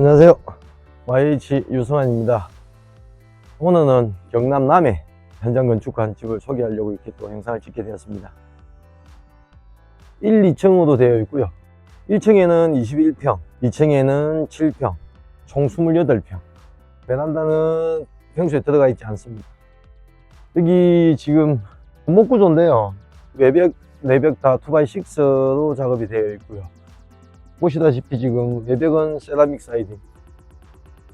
안녕하세요. YH 유승환입니다. 오늘은 경남 남해 현장 건축한 집을 소개하려고 이렇게 또 영상을 찍게 되었습니다. 1, 2층으로 되어 있고요. 1층에는 21평, 2층에는 7평, 총 28평. 베란다는 평소에 들어가 있지 않습니다. 여기 지금 목구조인데요. 외벽, 내벽 다 2x6로 작업이 되어 있고요. 보시다시피 지금 외벽은 세라믹 사이딩.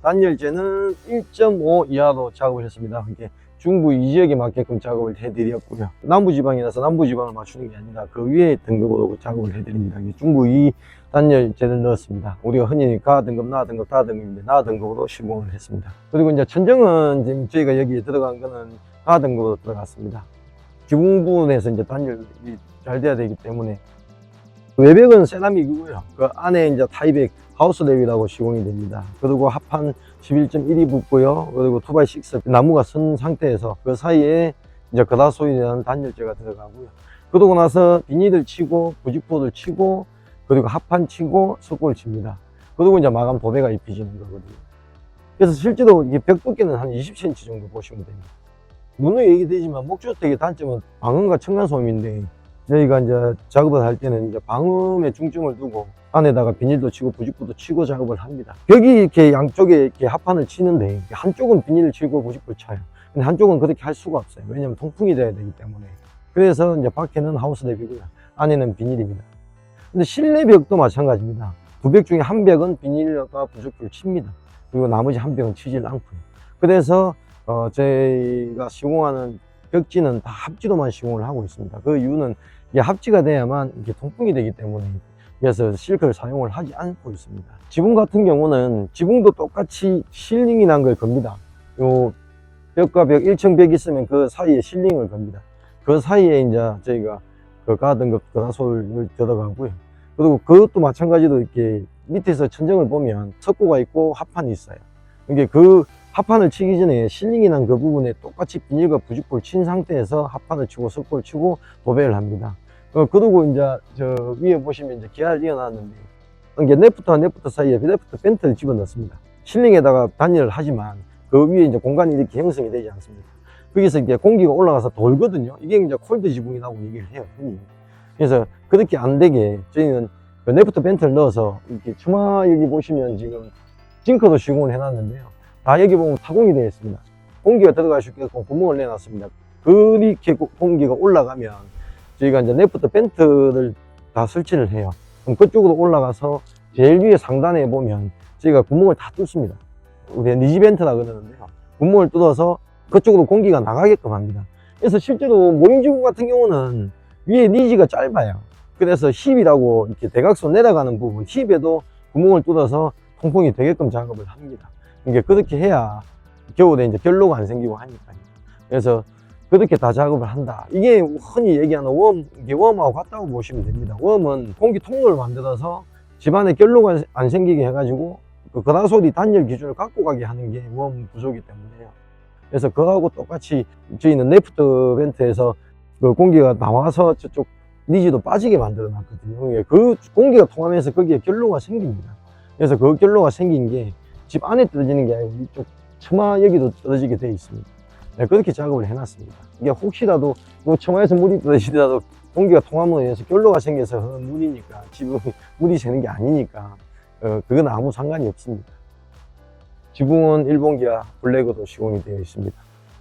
단열재는 1.5 이하로 작업을 했습니다. 이게 중부 이 지역에 맞게끔 작업을 해드렸고요. 남부지방이라서 남부지방을 맞추는 게 아니라 그 위에 등급으로 작업을 해드립니다. 중부 이 단열재를 넣었습니다. 우리가 흔히 가 등급, 나 등급, 다 등급인데 나 등급으로 시공을 했습니다. 그리고 이제 천정은 지금 저희가 여기에 들어간 거는 가 등급으로 들어갔습니다. 기본 부분에서 이제 단열이 잘 돼야 되기 때문에 외벽은 세라믹이고요. 그 안에 이제 타이백 하우스 랩이라고 시공이 됩니다. 그리고 합판 11.1이 붙고요. 그리고 2x6 나무가 선 상태에서 그 사이에 이제 그다소이라는 단열재가 들어가고요. 그러고 나서 비닐을 치고 부직포를 치고 그리고 합판 치고 석고를 칩니다. 그리고 이제 마감 도배가 입혀지는 거거든요. 그래서 실제로 이게 벽 두께는 한 20cm 정도 보시면 됩니다. 누누이 얘기되지만 목주택의 단점은 방음과 층간소음인데 저희가 이제 작업을 할 때는 이제 방음에 중점을 두고 안에다가 비닐도 치고 부직포도 치고 작업을 합니다. 벽이 이렇게 양쪽에 이렇게 합판을 치는데 한쪽은 비닐을 치고 부직포를 쳐요. 근데 한쪽은 그렇게 할 수가 없어요. 왜냐면 통풍이 돼야 되기 때문에. 그래서 이제 밖에는 하우스 랩이고요. 안에는 비닐입니다. 근데 실내 벽도 마찬가지입니다. 두 벽 중에 한 벽은 비닐과 부직포를 칩니다. 그리고 나머지 한 벽은 치질 않고요. 그래서 어, 저희가 시공하는 벽지는 다 합지로만 시공을 하고 있습니다. 그 이유는 이게 합지가 돼야만 이게 통풍이 되기 때문에 그래서 실크를 사용을 하지 않고 있습니다. 지붕 같은 경우는 지붕도 똑같이 실링이 난 걸 겁니다. 요 벽과 벽 1층 벽 있으면 그 사이에 실링을 겁니다. 그 사이에 이제 저희가 그 가등급 그라솔을 들어가고요. 그리고 그것도 마찬가지로 이렇게 밑에서 천정을 보면 석고가 있고 합판이 있어요. 이게 그 합판을 치기 전에 실링이 난 그 부분에 똑같이 비닐과 부직포를 친 상태에서 합판을 치고 석고를 치고 도배를 합니다. 어, 그리고 이제 저 위에 보시면 이제 기아를 이어놨는데 이게 네프트와 네프트 사이에 네프트 벤트를 집어넣습니다. 실링에다가 단열을 하지만 그 위에 이제 공간이 이렇게 형성이 되지 않습니다. 거기서 이제 공기가 올라가서 돌거든요. 이게 이제 콜드 지붕이라고 얘기를 해요. 그래서 그렇게 안 되게 저희는 그 네프트 벤트를 넣어서 이렇게 주마 여기 보시면 지금 징크도 시공을 해놨는데요. 다 여기 보면 타공이 되어 있습니다. 공기가 들어갈 수 있게끔 구멍을 내놨습니다. 그렇게 고- 공기가 올라가면 저희가 이제 네프트 벤트를 다 설치를 해요. 그럼 그쪽으로 올라가서 제일 위에 상단에 보면 저희가 구멍을 다 뚫습니다. 우리가 니지벤트라 그러는데요. 구멍을 뚫어서 그쪽으로 공기가 나가게끔 합니다. 그래서 실제로 모임지구 같은 경우는 위에 니지가 짧아요. 그래서 힙이라고 이렇게 대각선 내려가는 부분, 힙에도 구멍을 뚫어서 통풍이 되게끔 작업을 합니다. 이게 그렇게 해야 겨울에 이제 결로가 안 생기고 하니까요. 그래서 그렇게 다 작업을 한다. 이게 흔히 얘기하는 웜, 이게 웜하고 같다고 보시면 됩니다. 웜은 공기 통로를 만들어서 집안에 결로가 안 생기게 해가지고 그 그라솔이 단열 기준을 갖고 가게 하는 게 웜 구조기 때문에요. 그래서 그거하고 똑같이 저희는 네프트 벤트에서 그 공기가 나와서 저쪽 니지도 빠지게 만들어 놨거든요. 이게 그 공기가 통하면서 거기에 결로가 생깁니다. 그래서 그 결로가 생긴 게 집 안에 떨어지는 게 아니고 이쪽 처마 여기도 떨어지게 되어 있습니다. 네, 그렇게 작업을 해놨습니다. 이게 혹시라도 뭐 처마에서 물이 떨어지더라도 공기가 통함으로 인해서 결로가 생겨서 물이니까 지붕 물이 새는 게 아니니까 어, 그건 아무 상관이 없습니다. 지붕은 일본 기아 블랙으로 시공이 되어 있습니다.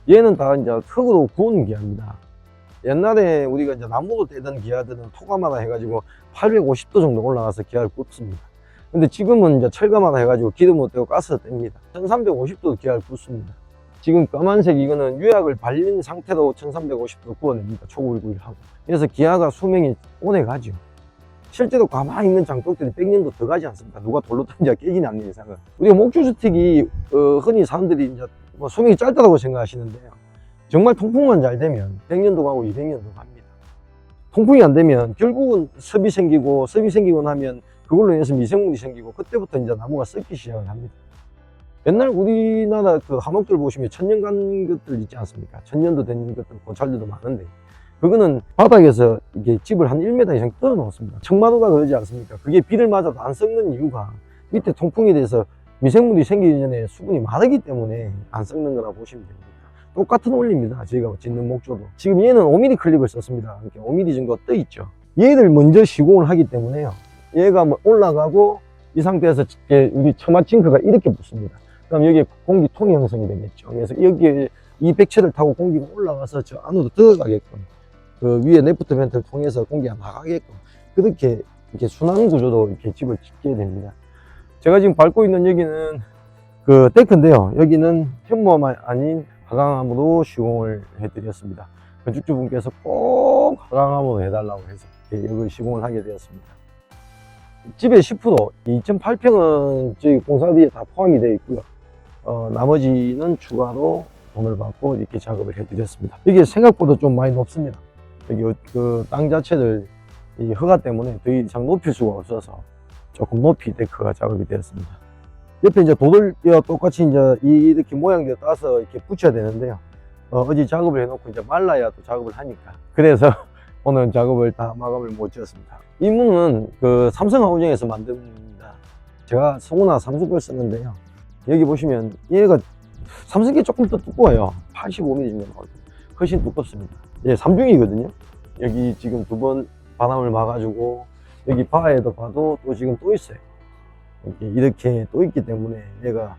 얘는 다 이제 흙으로 구운 기아입니다. 옛날에 우리가 이제 나무로 떼던 기아들은 토가마다 해가지고 850도 정도 올라가서 기아를 굽습니다. 근데 지금은 이제 철가마다 해가지고 기름으로 떼고 가스로 뗍니다. 1350도 기아를 굽습니다. 지금 까만색 이거는 유약을 발린 상태로 1350도 구워냅니다. 초구일구일 하고. 그래서 기아가 수명이 오래 가죠. 실제로 가만히 있는 장독들이 100년도 더 가지 않습니까? 누가 돌로 던져 깨지는 않는 이상은. 우리가 목조주택이 어, 흔히 사람들이 이제 뭐 수명이 짧다고 생각하시는데요. 정말 통풍만 잘 되면 100년도 가고 200년도 갑니다. 통풍이 안 되면 결국은 습이 생기고 습이 생기고 나면 그걸로 인해서 미생물이 생기고 그때부터 이제 나무가 썩기 시작을 합니다. 옛날 우리나라 그 한옥들 보시면 천년 간 것들 있지 않습니까? 천년도 된 것들, 고찰들도 많은데 그거는 바닥에서 이게 집을 한 1m 이상 뜯어 놓습니다. 청마루가 그러지 않습니까? 그게 비를 맞아도 안 썩는 이유가 밑에 통풍이 돼서 미생물이 생기기 전에 수분이 마르기 때문에 안 썩는 거라 보시면 됩니다. 똑같은 원리입니다. 저희가 짓는 목조도. 지금 얘는 5mm 클립을 썼습니다. 이렇게 5mm 정도 떠 있죠. 얘를 먼저 시공을 하기 때문에요. 얘가 뭐 올라가고 이 상태에서 우리 처마 징크가 이렇게 붙습니다. 그럼 여기에 공기통이 형성이 되겠죠. 그래서 여기에 이 백체를 타고 공기가 올라가서 저 안으로 들어가게끔 그 위에 네프트 벤트를 통해서 공기가 나가게끔 그렇게 이렇게 순환 구조로 이렇게 집을 짓게 됩니다. 제가 지금 밟고 있는 여기는 그 데크인데요. 여기는 현모만 아닌 화강암으로 시공을 해드렸습니다. 건축주분께서 꼭 화강암으로 해달라고 해서 여기 시공을 하게 되었습니다. 집의 10% 2.8평은 저희 공사비에 다 포함이 되어 있고요. 어, 나머지는 추가로 돈을 받고 이렇게 작업을 해드렸습니다. 이게 생각보다 좀 많이 높습니다. 여기 그 땅 자체를 이 허가 때문에 더 이상 높일 수가 없어서 조금 높이 데크가 작업이 되었습니다. 옆에 이제 도들뼈 똑같이 이제 이- 이렇게 모양대로 따서 이렇게 붙여야 되는데요. 어, 제 작업을 해놓고 이제 말라야 또 작업을 하니까. 그래서 오늘 작업을 다 마감을 못 지었습니다. 이 문은 그 삼성하우징에서 만듭니다. 제가 성우나 삼성 걸 쓰는데요. 여기 보시면 얘가 삼성 게 조금 더 두꺼워요. 85mm 정도 나거든요. 훨씬 두껍습니다. 예, 삼중이거든요. 여기 지금 두 번 바람을 막아주고 여기 바에도 봐도 또 지금 또 있어요. 이렇게, 이렇게 또 있기 때문에 얘가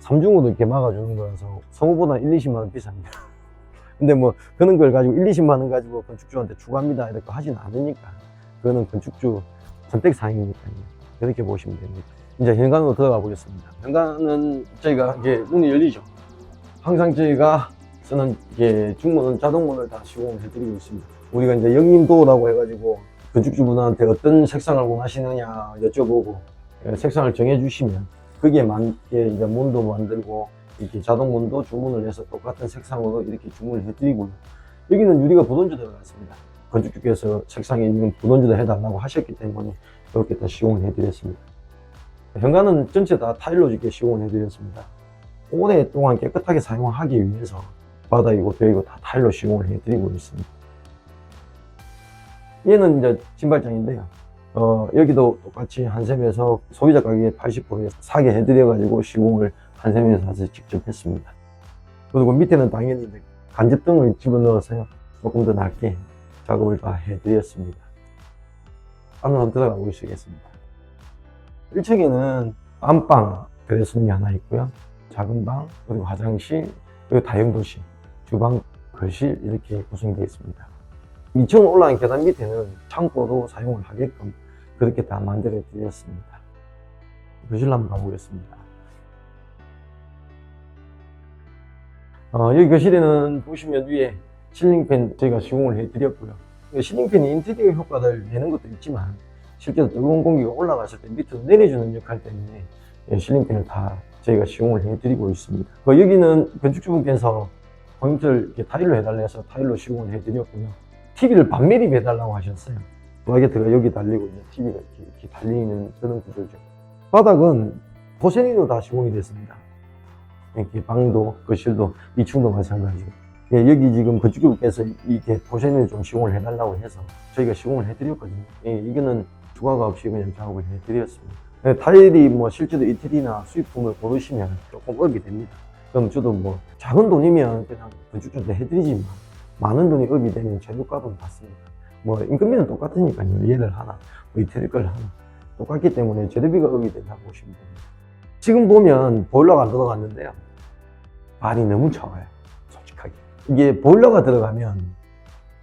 삼중으로 이렇게 막아주는 거라서 성우보다 1, 20만 원 비쌉니다. 근데 뭐 그런 걸 가지고 1, 20만 원 가지고 건축주한테 추가합니다 이렇게 하진 않으니까 그거는 건축주 선택 사항이니까요. 그렇게 보시면 됩니다. 이제 현관으로 들어가 보겠습니다. 현관은 저희가 이게 문이 열리죠. 항상 저희가 쓰는 이게 중문은 자동문을 다 시공을 해드리고 있습니다. 우리가 이제 영림도라고 해가지고 건축주분한테 어떤 색상을 원하시느냐 여쭤보고 예, 색상을 정해주시면 거기에 맞게 이제 문도 만들고 이렇게 자동문도 주문을 해서 똑같은 색상으로 이렇게 주문을 해드리고요. 여기는 유리가 부돈주 들어갔습니다. 건축주께서 색상에 있는 부돈주도 해달라고 하셨기 때문에 이렇게 다 시공을 해드렸습니다. 현관은 전체 다 타일로 이렇게 시공을 해드렸습니다. 오랫동안 깨끗하게 사용하기 위해서 바닥이고 벽이고 다 타일로 시공을 해드리고 있습니다. 얘는 이제 신발장인데요. 어, 여기도 똑같이 한샘에서 소비자 가격의 80%에 사게 해드려가지고 시공을 한샘에서 직접 했습니다. 그리고 밑에는 당연히 간접등을 집어넣어서요. 조금 더 낮게 작업을 다 해드렸습니다. 안으로 들어가 보시겠습니다. 1층에는 안방 드레스룸이 하나 있고요. 작은 방, 그리고 화장실, 그리고 다용도실, 주방, 거실 이렇게 구성되어 있습니다. 2층 올라간 계단 밑에는 창고로 사용을 하게끔 그렇게 다 만들어 드렸습니다. 거실 한번 가보겠습니다. 어, 여기 거실에는 보시면 위에 실링팬 저희가 시공을 해드렸고요. 이 실링팬이 인테리어 효과를 내는 것도 있지만 실제로 뜨거운 공기가 올라갔을 때 밑으로 내려주는 역할 때문에 이 실링팬을 다 저희가 시공을 해드리고 있습니다. 그 여기는 건축주분께서 포인트를 타일로 해달라 해서 타일로 시공을 해드렸고요. TV를 반매립 해달라고 하셨어요. 브라이트가 여기 달리고 이제 TV가 이렇게, 이렇게 달리는 그런 구조죠. 바닥은 포세린으로 다 시공이 됐습니다. 이렇게 방도, 거실도, 2층도 마찬가지고. 예, 여기 지금 건축주께서 이렇게 포세린을 좀 시공을 해달라고 해서 저희가 시공을 해드렸거든요. 예, 이거는 추가가 없이 그냥 작업을 해드렸습니다. 예, 타일이 뭐 실제로 이태리나 수입품을 고르시면 조금 업이 됩니다. 그럼 저도 뭐 작은 돈이면 그냥 건축주한테 해드리지만 많은 돈이 업이 되면 재료값은 받습니다. 뭐 인건비는 똑같으니까요. 얘를 하나, 뭐 이태리 걸 하나. 똑같기 때문에 재료비가 업이 된다고 보시면 됩니다. 지금 보면 보일러가 안 들어갔는데요. 발이 너무 차가요. 솔직하게. 이게 보일러가 들어가면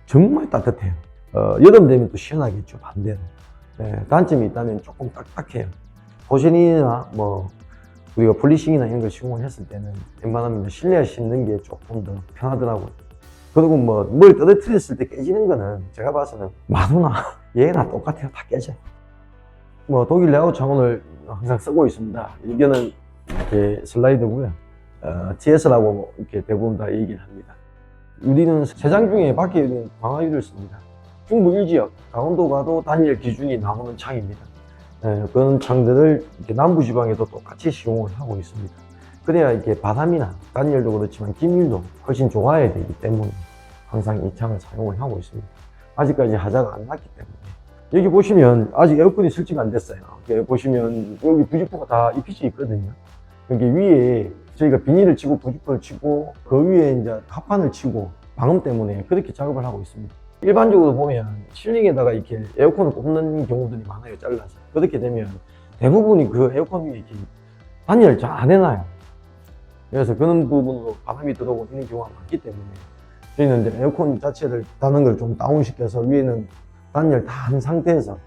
정말 따뜻해요. 어, 여름 되면 또 시원하겠죠. 반대로. 예, 단점이 있다면 조금 딱딱해요. 보신이나 뭐 우리가 폴리싱이나 이런 걸 시공을 했을 때는 웬만하면 실내에 싣는 게 조금 더 편하더라고요. 그리고 뭐 뭘 떨어뜨렸을 때 깨지는 거는 제가 봐서는 마누나 얘나 똑같아요. 다 깨져요. 뭐 독일 레아웃 창문을 항상 쓰고 있습니다. 이거는 이렇게 슬라이드고요. 어, TS라고 이렇게 대부분 다 얘기를 합니다. 유리는 세 장 중에 밖에 유리는 광화유리를 씁니다. 중부 1지역 강원도 가도 단일 기준이 나오는 창입니다. 예, 그런 창들을 남부 지방에도 똑같이 시공을 하고 있습니다. 그래야 이게 바람이나 단열도 그렇지만 기밀도 훨씬 좋아야 되기 때문에 항상 이 창을 사용을 하고 있습니다. 아직까지 하자가 안 났기 때문에 여기 보시면 아직 에어컨이 설치가 안 됐어요. 여기 보시면 여기 부직포가 다 입혀져 있거든요. 여기 위에 저희가 비닐을 치고 부직포를 치고 그 위에 이제 합판을 치고 방음 때문에 그렇게 작업을 하고 있습니다. 일반적으로 보면 실링에다가 이렇게 에어컨을 꼽는 경우들이 많아요. 잘라서. 그렇게 되면 대부분이 그 에어컨 위에 이렇게 단열을 잘 안 해놔요. 그래서 그런 부분으로 바람이 들어오고 이런 경우가 많기 때문에 저희는 이제 에어컨 자체를 다는 걸 좀 다운시켜서 위에는 단열 다 한 상태에서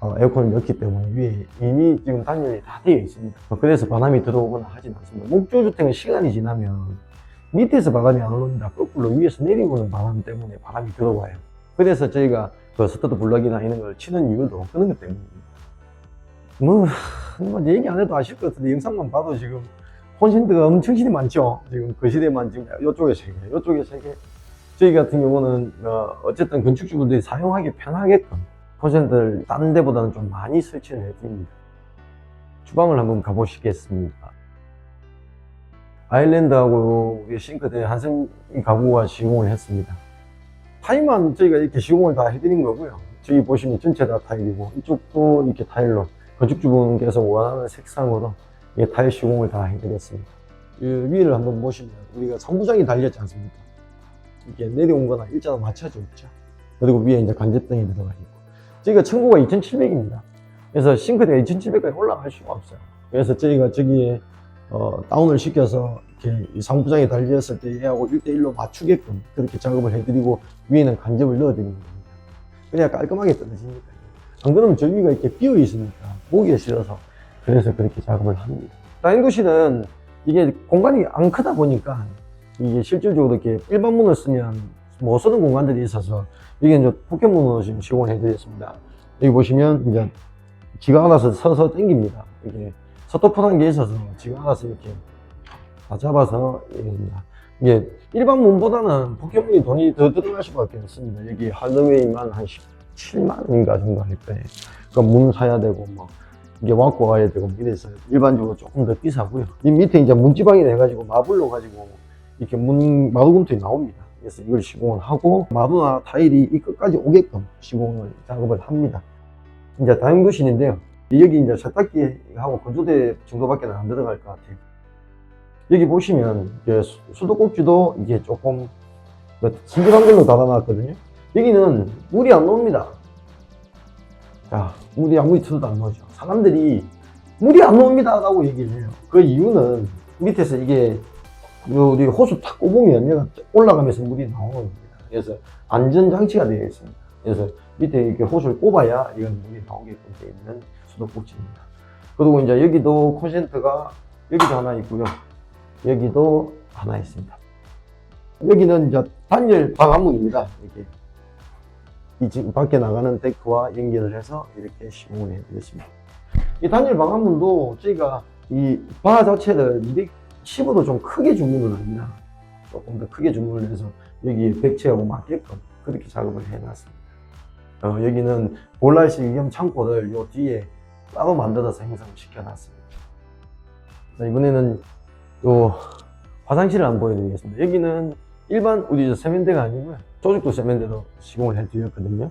어, 에어컨을 넣기 때문에 위에 이미 지금 단열이 다 되어 있습니다. 어, 그래서 바람이 들어오거나 하진 않습니다. 목조주택은 시간이 지나면 밑에서 바람이 안 올라옵니다. 거꾸로 위에서 내려오는 바람 때문에 바람이 들어와요. 그래서 저희가 그 스타트 블럭이나 이런 걸 치는 이유도 그런 것 때문입니다. 뭐, 뭐 얘기 안 해도 아실 것 같은데 영상만 봐도 지금 콘센트가 엄청 실이 많죠. 지금 그 시대만 지금 이쪽에 세 개, 이쪽에 세 개. 저희 같은 경우는 어, 어쨌든 건축주분들이 사용하기 편하게끔 콘센트를 다른 데보다는 좀 많이 설치를 해드립니다. 주방을 한번 가보시겠습니다. 아일랜드하고 싱크대 한성 가구가 시공을 했습니다. 타일만 저희가 이렇게 시공을 다 해드린 거고요. 저기 보시면 전체 다 타일이고 이쪽도 이렇게 타일로 건축주분께서 원하는 색상으로 이 타일 시공을 다 해드렸습니다. 이 위를 한번 보시면 우리가 선부장이 달렸지 않습니까? 이게 내려온 거나 일자로 맞춰져 있죠. 그리고 위에 이제 간접등이 들어가 있고. 저희가 층고가 2,700입니다. 그래서 싱크대가 2,700까지 올라갈 수가 없어요. 그래서 저희가 저기에 어, 다운을 시켜서 이렇게 이 상부장이 달렸을 때 얘하고 1대1로 맞추게끔 그렇게 작업을 해드리고 위에는 간접을 넣어드리는 겁니다. 그래야 깔끔하게 떨어지니까. 안 그러면 저 위가 이렇게 비어 있으니까 보기가 싫어서 그래서 그렇게 작업을 합니다. 다인도실은 이게 공간이 안 크다 보니까 이게 실질적으로 이렇게 일반 문을 쓰면 못 쓰는 공간들이 있어서 이게 이제 포켓몬으로 지금 시공을 해드렸습니다. 여기 보시면 이제 지가 알아서 서서 당깁니다. 이게 서토프라는 게 있어서 지가 알아서 이렇게 다 잡아서 이게 일반 문보다는 포켓몬이 돈이 더 들어갈 수밖에 없습니다. 여기 하드웨이만 한 17만 원인가 정도 할 거예요. 그러니까 문 사야 되고 뭐 이게 와고 가야 되고 뭐 이래서 일반적으로 조금 더 비싸고요. 이 밑에 이제 문지방이 돼가지고 마블로 가지고 이렇게 문 마루금통이 나옵니다. 그래서 이걸 시공을 하고 마루나 타일이 이 끝까지 오게끔 시공을 작업을 합니다. 이제 다용도실인데요. 여기 이제 세탁기하고 건조대 정도밖에 안 들어갈 것 같아요. 여기 보시면 수도꼭지도 이게 조금 진실한 걸로 달아놨거든요. 여기는 물이 안 나옵니다. 자, 물이 아무리 틀어도 안 나오죠. 사람들이 물이 안 나옵니다 라고 얘기를 해요. 그 이유는 밑에서 이게 요 우리 호수 탁 꼽으면 얘가 올라가면서 물이 나오는 겁니다. 그래서 안전장치가 되어 있습니다. 그래서 밑에 이렇게 호수를 꼽아야 이건 물이 나오게끔 되어 있는 수도꼭지입니다. 그리고 이제 여기도 콘센트가 여기도 하나 있고요. 여기도 하나 있습니다. 여기는 이제 단열 방화문입니다. 이렇게 이 지금 밖에 나가는 데크와 연결을 해서 이렇게 시공을 해드렸습니다. 이 단열 방화문도 저희가 이 바 자체를 210으로 좀 크게 주문을 합니다. 조금 더 크게 주문을 해서 여기 백체하고 맞게끔 그렇게 작업을 해놨습니다. 어, 여기는 볼날실 겸 창고를 요 뒤에 따로 만들어서 형성을 시켜놨습니다. 자, 이번에는 요 화장실을 한번 보여드리겠습니다. 여기는 일반 우리 저 세면대가 아니고요. 조직도 세면대로 시공을 해드렸거든요.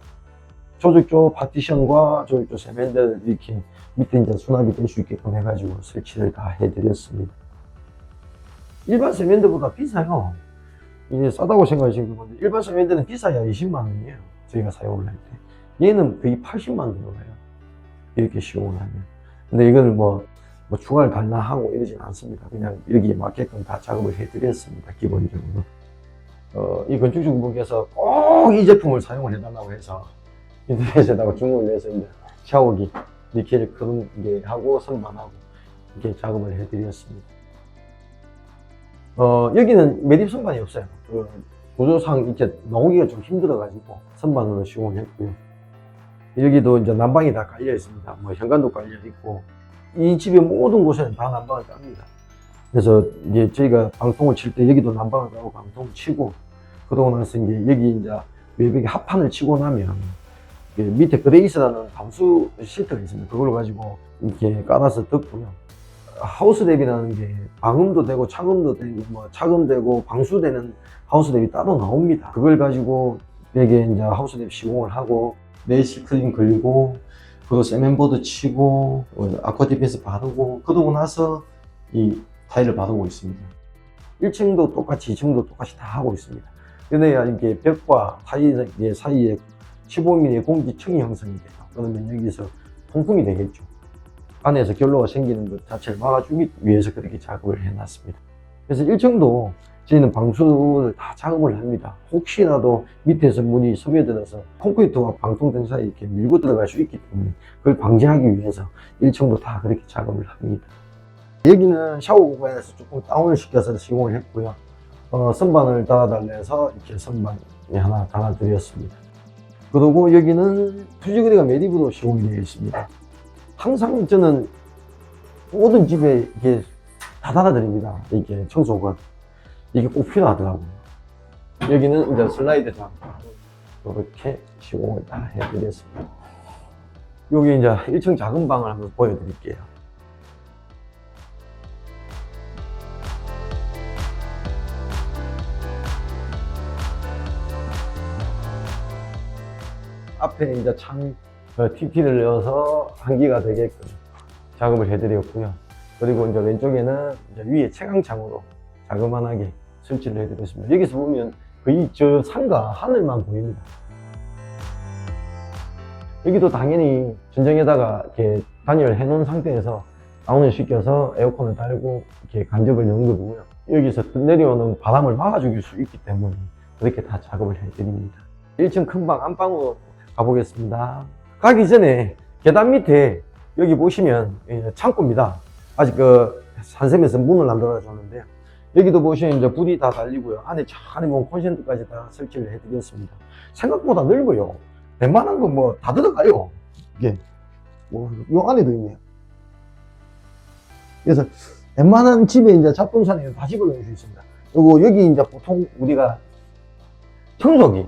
조직조 파티션과 조직조 세면대를 이렇게 밑에 이제 수납이 될 수 있게끔 해가지고 설치를 다 해드렸습니다. 일반 세면대보다 비싸요. 이게 싸다고 생각하시는 건데 일반 세면대는 비싸야 20만 원이에요. 저희가 사용을 할 때. 얘는 거의 80만 원 들어가요. 이렇게 시공을 하면. 근데 이걸 뭐, 뭐 추가를 달라 하고 이러진 않습니다. 그냥 여기에 맞게끔 다 작업을 해드렸습니다. 기본적으로. 어, 이 건축주분께서 꼭 이 제품을 사용을 해달라고 해서 인터넷에다가 주문을 해서 이제 샤워기, 니켈 그런 게 하고 선반하고 이렇게 작업을 해드렸습니다. 어, 여기는 매립 선반이 없어요. 그 구조상 이렇게 나오기가 좀 힘들어가지고 선반으로 시공을 했고요. 여기도 이제 난방이 다 깔려 있습니다. 뭐 현관도 깔려 있고 이 집의 모든 곳에는 다 난방을 깝니다. 그래서 이제 저희가 방통을 칠 때 여기도 난방을 까고 방통을 치고 그러고 나서 이제 여기 이제 외벽에 합판을 치고 나면 밑에 그레이스라는 감수 실트가 있습니다. 그걸 가지고 이렇게 깔아서 덮고요. 하우스 랩이라는 게 방음도 되고 차음도 되고 뭐 차음되고 방수되는 하우스 랩이 따로 나옵니다. 그걸 가지고 벽에 이제 하우스 랩 시공을 하고 클린 걸고 그리고 세면보드 치고 어, 아쿠아 디펜스 바르고 그러고 나서 이 타일을 바르고 있습니다. 1층도 똑같이 2층도 똑같이 다 하고 있습니다. 그래야 이게 벽과 타일 사이에 15mm의 공기층이 형성이 돼요. 그러면 여기서 통풍이 되겠죠. 안에서 결로가 생기는 것 자체를 막아주기 위해서 그렇게 작업을 해놨습니다. 그래서 1층도 저희는 방수를 다 작업을 합니다. 혹시라도 밑에서 물이 스며들어서 콘크리트와 방통등 사이에 이렇게 밀고 들어갈 수 있기 때문에 그걸 방지하기 위해서 1층도 다 그렇게 작업을 합니다. 여기는 샤워 공간에서 조금 다운을 시켜서 시공을 했고요. 어, 선반을 달아달래서 이렇게 선반이 하나 달아드렸습니다. 그리고 여기는 투지그리가 매립으로 시공이 되어 있습니다. 항상 저는 모든 집에 이게 다 달아드립니다. 이게 청소가. 이게 꼭 필요하더라고요. 여기는 이제 슬라이드장. 이렇게 시공을 다 해드렸습니다. 여기 이제 1층 작은 방을 한번 보여드릴게요. 앞에 이제 창 어, TP를 넣어서 한기가 되게끔 작업을 해드렸고요. 그리고 이제 왼쪽에는 이제 위에 채광창으로 자그만하게 설치를 해드렸습니다. 여기서 보면 거의 저 산과 하늘만 보입니다. 여기도 당연히 전정에다가 이렇게 단열을 해놓은 상태에서 다운을 시켜서 에어컨을 달고 이렇게 간접을 넣은 거고요. 여기서 내려오는 바람을 막아줄 수 있기 때문에 그렇게 다 작업을 해드립니다. 1층 큰 방 안방으로 가보겠습니다. 가기 전에 계단 밑에 여기 보시면 예, 창고입니다. 아직 그 산샘에서 문을 안 닫아줬는데요. 여기도 보시면 이제 불이 다 달리고요. 안에 저 안에 뭐 콘센트까지 다 설치를 해드렸습니다. 생각보다 넓어요. 웬만한 거뭐다 들어가요. 이게 뭐요 안에도 있네요. 그래서 웬만한 집에 이제 잡동사니는 다 집어넣을 수 있습니다. 그리고 여기 이제 보통 우리가 청소기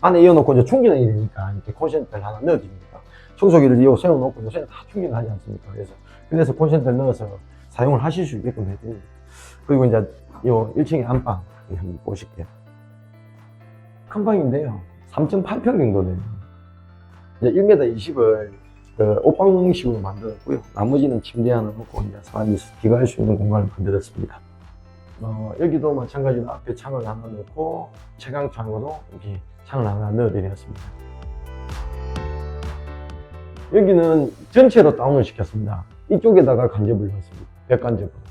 안에 이어놓고 이제 충전이 되니까 이렇게 콘센트를 하나 넣어드립니다. 청소기를 이어 세워놓고 요새는 다 충전을 하지 않습니까? 그래서 그래서 콘센트를 넣어서 사용을 하실 수 있게끔 해드립니다. 그리고 이제 요 1층의 안방 한번 보실게요. 큰 방인데요. 3.8평 정도 돼요. 이제 1m 20을 그 옷방식으로 만들었고요. 나머지는 침대 하나 놓고 이제 사람이 기거할 수 있는 공간을 만들었습니다. 어, 여기도 마찬가지로 앞에 창을 하나 넣고 채광창으로 이렇게 창을 하나 넣어드렸습니다. 여기는 전체로 다운을 시켰습니다. 이쪽에다가 간접을 넣었습니다. 벽간접으로.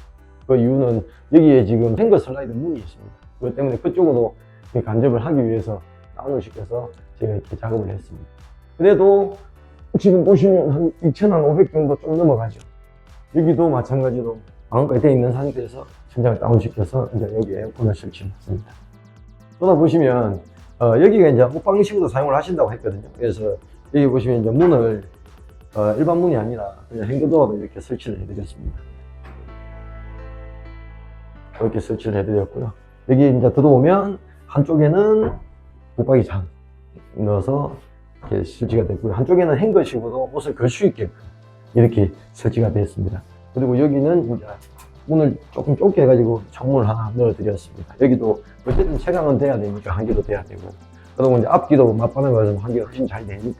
그 이유는 여기에 지금 행거 슬라이드 문이 있습니다. 그렇기 때문에 그쪽으로 이 간접을 하기 위해서 다운을 시켜서 제가 이렇게 작업을 했습니다. 그래도 지금 보시면 한 2,500 정도 좀 넘어가죠. 여기도 마찬가지로 방음까지 되어 있는 상태에서 천장을 다운시켜서 이제 여기 에어컨을 설치했습니다. 돌아보시면 어, 여기가 이제 옷방식으로 사용을 하신다고 했거든요. 그래서 여기 보시면 이제 문을 어, 일반 문이 아니라 그냥 행거도어로 이렇게 설치를 해드렸습니다. 이렇게 설치를 해드렸고요. 여기 이제 들어오면 한쪽에는 붙박이 장 넣어서 이렇게 설치가 됐고요. 한쪽에는 행거식으로 옷을 걸 수 있게끔 이렇게 설치가 되었습니다. 그리고 여기는 이제 문을 조금 좁게 해가지고 창문을 하나 넣어드렸습니다. 여기도 어쨌든 채광은 돼야 되니까 한기도 돼야 되고 그리고 이제 앞뒤도 맞바람에 가서 한기가 훨씬 잘 되니까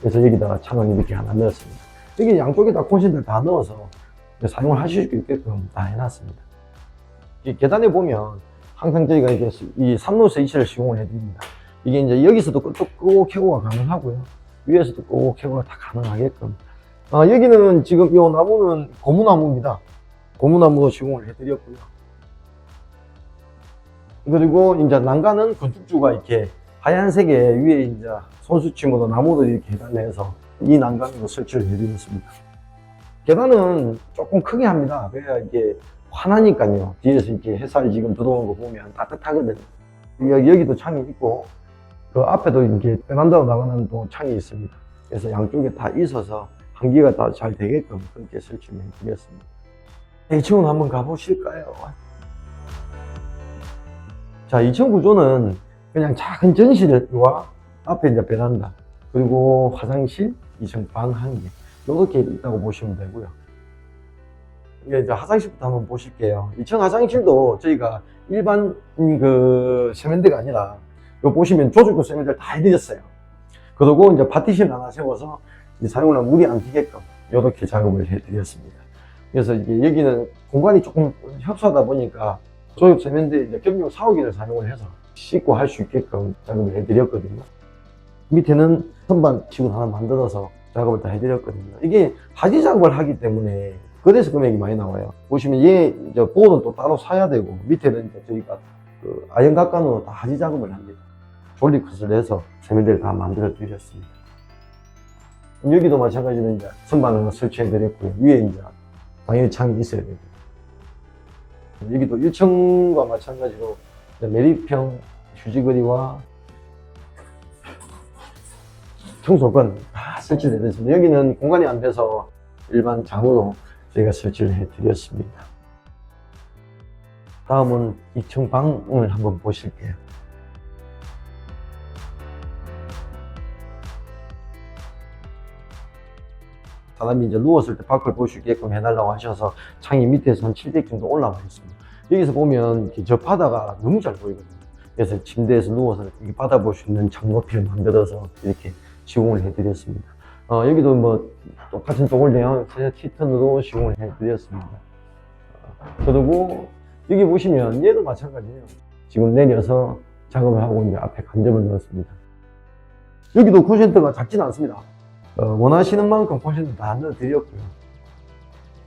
그래서 여기다가 창을 이렇게 하나 넣었습니다. 여기 양쪽에다 콘센트를 다 넣어서 사용을 하실 수 있게끔 다 해놨습니다. 이 계단에 보면 항상 저희가 이게 이 3로 스위치를 시공을 해드립니다. 이게 이제 여기서도 끄- 끄고 켜고가 가능하고요. 위에서도 끄고 켜고가 다 가능하게끔. 아, 여기는 지금 이 나무는 고무나무입니다. 고무나무로 시공을 해드렸고요. 그리고 이제 난간은 건축주가 이렇게 하얀색에 위에 이제 손수침으로 나무를 이렇게 해달래서 이 난간으로 설치를 해드렸습니다. 계단은 조금 크게 합니다. 그래야 이게 환하니까요. 뒤에서 이렇게 햇살 지금 들어오는 거 보면 따뜻하거든요. 여기, 여기도 창이 있고, 그 앞에도 이렇게 베란다로 나가는 또 창이 있습니다. 그래서 양쪽에 다 있어서 환기가 다 잘 되게끔 그렇게 설치를 해드렸습니다. 2층으로 한번 가보실까요? 자, 2층 구조는 그냥 작은 전실과 앞에 이제 베란다, 그리고 화장실, 2층 방 한 개. 이렇게 있다고 보시면 되고요. 이제 화장실부터 한번 보실게요. 2층 화장실도 저희가 일반 음, 그 세면대가 아니라 요 보시면 조직구 세면대를 다 해드렸어요. 그리고 이제 파티션 하나 세워서 사용을 하면 물이 안 튀게끔 이렇게 작업을 해드렸습니다. 그래서 여기는 공간이 조금 협소하다 보니까 조립 세면대 이제 격용 사오기를 사용을 해서 씻고 할 수 있게끔 작업을 해드렸거든요. 밑에는 선반 지금 하나 만들어서 작업을 다 해드렸거든요. 이게 하지 작업을 하기 때문에 그래서 금액이 많이 나와요. 보시면 얘 이제 보드는 또 따로 사야 되고 밑에는 이제 저희가 그 아연 각관으로 다 하지 작업을 합니다. 졸리 컷을 내서 세면대를 다 만들어 드렸습니다. 여기도 마찬가지로 이제 선반을 설치해 드렸고요. 위에 이제 당연히 창이 있어야 되고. 여기도 1층과 마찬가지로 매립형 휴지거리와 청소건 다 설치되어 있습니다. 여기는 공간이 안 돼서 일반 장으로 저희가 설치를 해 드렸습니다. 다음은 2층 방을 한번 보실게요. 사람이 이제 누웠을 때 밖을 볼 수 있게끔 해달라고 하셔서 창이 밑에서 한 700 정도 올라와 있습니다. 여기서 보면 저 바다가 너무 잘 보이거든요. 그래서 침대에서 누워서 이렇게 바다 볼 수 있는 창 높이를 만들어서 이렇게 시공을 해드렸습니다. 어, 여기도 뭐 똑같은 내용 그냥 티턴으로 시공을 해드렸습니다. 어, 그리고 여기 보시면 얘도 마찬가지예요. 지금 내려서 작업을 하고 이제 앞에 간접을 넣었습니다. 여기도 콘센트가 작지는 않습니다. 어, 원하시는 만큼 콘센트 다 넣어드렸고요.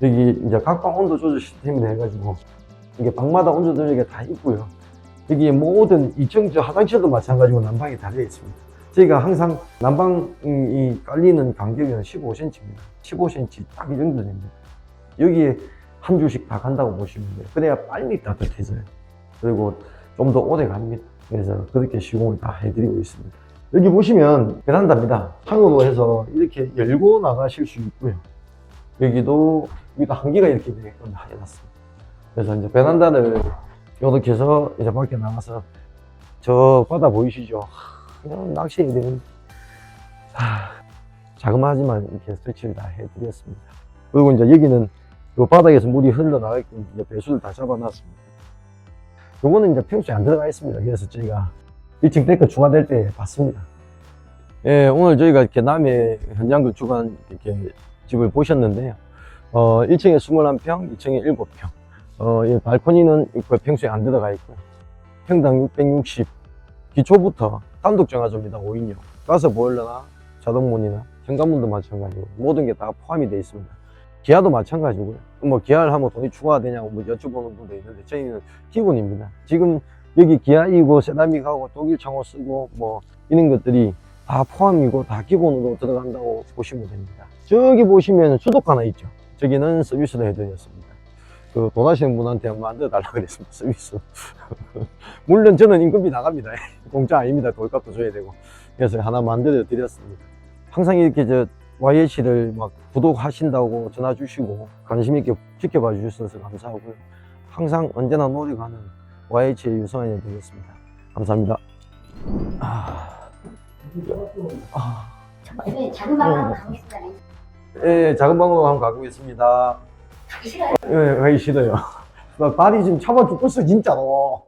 여기 이제 각방 온도 조절 시스템이 해가지고 이게 방마다 온도 조절이 다 있고요. 여기 모든 2층 저 화장실도 마찬가지고 난방이 다 되어 있습니다. 저희가 항상 난방이 깔리는 간격은 15cm입니다. 15cm 딱 이 정도 됩니다. 여기에 한 줄씩 다 간다고 보시면 돼요. 그래야 빨리 따뜻해져요. 그리고 좀 더 오래 갑니다. 그래서 그렇게 시공을 다 해드리고 있습니다. 여기 보시면 베란다입니다. 창으로 해서 이렇게 열고 나가실 수 있고요. 여기도 여기도 한기가 이렇게 되게끔 다 해놨습니다. 그래서 이제 베란다를 이렇게 해서 이제 밖에 나가서 저 바다 보이시죠? 낚시해야 되는 하, 자그마하지만 이렇게 설치를 다 해드렸습니다. 그리고 이제 여기는 이 바닥에서 물이 흘러나가게끔 이제 배수를 다 잡아놨습니다. 요거는 이제 평소에 안 들어가 있습니다. 그래서 저희가 1층 데크 추가될 때 봤습니다. 예, 오늘 저희가 이렇게 남해 현장 건축한 이렇게 집을 보셨는데요. 어, 1층에 21평, 2층에 7평. 어, 이 발코니는 평소에 안 들어가 있고요. 평당 660. 기초부터 단독 정화조입니다. 5인용. 가스 보일러나 자동문이나 현관문도 마찬가지고 모든 게 다 포함이 되어 있습니다. 기아도 마찬가지고요. 뭐 기아를 하면 돈이 추가가 되냐고 뭐 여쭤보는 분도 있는데 저희는 기본입니다. 지금 여기 기아이고 세라믹하고 독일 창호 쓰고 뭐 이런 것들이 다 포함이고 다 기본으로 들어간다고 보시면 됩니다. 저기 보시면 수도가 하나 있죠. 저기는 서비스로 해드렸습니다. 그 돈 하시는 분한테 만들어 달라고 그랬습니다. 서비스. 물론 저는 임금비 나갑니다. 공짜 아닙니다. 돌값도 줘야 되고. 그래서 하나 만들어 드렸습니다. 항상 이렇게 저 YH를 막 구독하신다고 전화 주시고 관심 있게 지켜봐 주셔서 감사하고요. 항상 언제나 노력하는 YH의 유성환이 되겠습니다. 감사합니다. 아, 아, 이게 작은 방으로 가고 있어요. 예, 작은 방으로 한번 가고 있습니다. 가기 싫어요. 예, 가기 싫어요. 나 발이 지금 차봐 죽겠어, 진짜로.